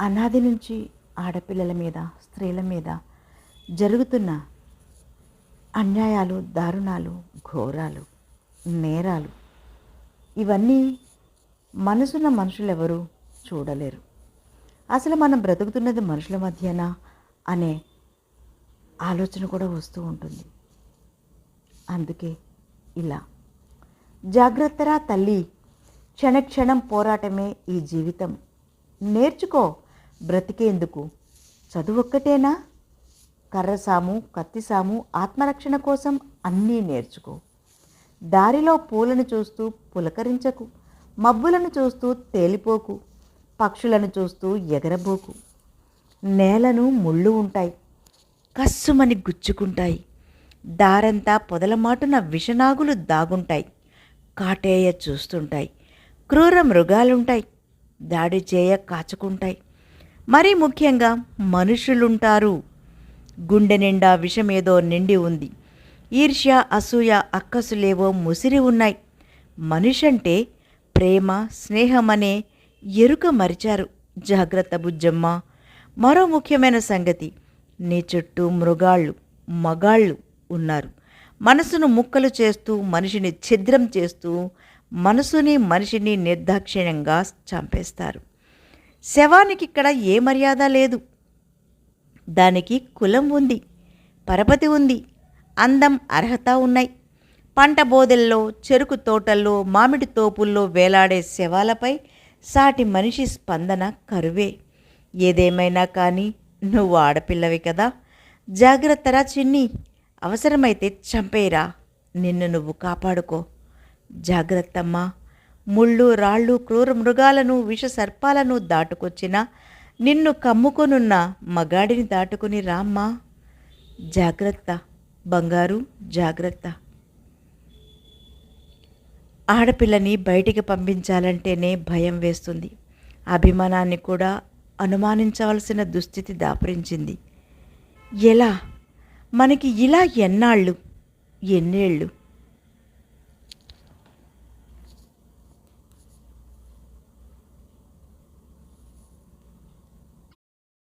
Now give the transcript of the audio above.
అనాది నుంచి ఆడపిల్లల మీద స్త్రీల మీద జరుగుతున్న అన్యాయాలు దారుణాలు ఘోరాలు నేరాలు ఇవన్నీ మనసున్న మనుషులు ఎవరు చూడలేరు. అసలు మనం బ్రతుకుతున్నది మనుషుల మధ్యన అనే ఆలోచన కూడా వస్తూ ఉంటుంది. అందుకే ఇలా. జాగ్రత్తరా తల్లి క్షణక్షణం పోరాటమే ఈ జీవితం. నేర్చుకో బ్రతికేందుకు? చదువు ఒక్కటేనా కర్రసాము కత్తిసాము ఆత్మరక్షణ కోసం అన్నీ నేర్చుకో. దారిలో పూలను చూస్తూ పులకరించకు. మబ్బులను చూస్తూ తేలిపోకు. పక్షులను చూస్తూ ఎగరబోకు. నేలను ముళ్ళు ఉంటాయి. కస్సుమని గుచ్చుకుంటాయి. దారంతా పొదలమాటున విషనాగులు దాగుంటాయి. కాటేయ చూస్తుంటాయి. క్రూర మృగాలుంటాయి. దాడి చేయ కాచుకుంటాయి. మరీ ముఖ్యంగా మనుషులుంటారు. గుండె నిండా విషమేదో నిండి ఉంది. ఈర్ష్య అసూయ అక్కసులేవో ముసిరి ఉన్నాయి. మనిషంటే ప్రేమ స్నేహమనే ఎరుక మరిచారు. జాగ్రత్త బుజ్జమ్మ. మరో ముఖ్యమైన సంగతి నీ చుట్టూ మృగాళ్ళు మగాళ్ళు ఉన్నారు. మనసును ముక్కలు చేస్తూ మనిషిని ఛిద్రం చేస్తూ మనసుని మనిషిని నిర్దాక్షిణ్యంగా చంపేస్తారు. శవానికి ఇక్కడ ఏ మర్యాద లేదు. దానికి కులం ఉంది పరపతి ఉంది అందం అర్హత ఉన్నాయి. పంట బోదెల్లో చెరుకు తోటల్లో మామిడి తోపుల్లో వేలాడే శవాలపై సాటి మనిషి స్పందన కరువే. ఏదేమైనా కానీ నువ్వు ఆడపిల్లవి కదా. జాగ్రత్తరా చిన్ని అవసరమైతే చంపేరా నిన్ను నువ్వు కాపాడుకో. జాగ్రత్తమ్మా. ముళ్ళు రాళ్ళు క్రూర మృగాలను విష సర్పాలను దాటుకొచ్చిన నిన్ను కమ్ముకొనున్న మగాడిని దాటుకుని రామ్మా. జాగ్రత్త బంగారు జాగ్రత్త. ఆడపిల్లని బయటికి పంపించాలంటేనే భయం వేస్తుంది. అభిమానాన్ని కూడా అనుమానించవలసిన దుస్థితి దాపురించింది. ఎలా? మనకి ఇలా ఎన్నాళ్ళు? ఎన్నేళ్ళు?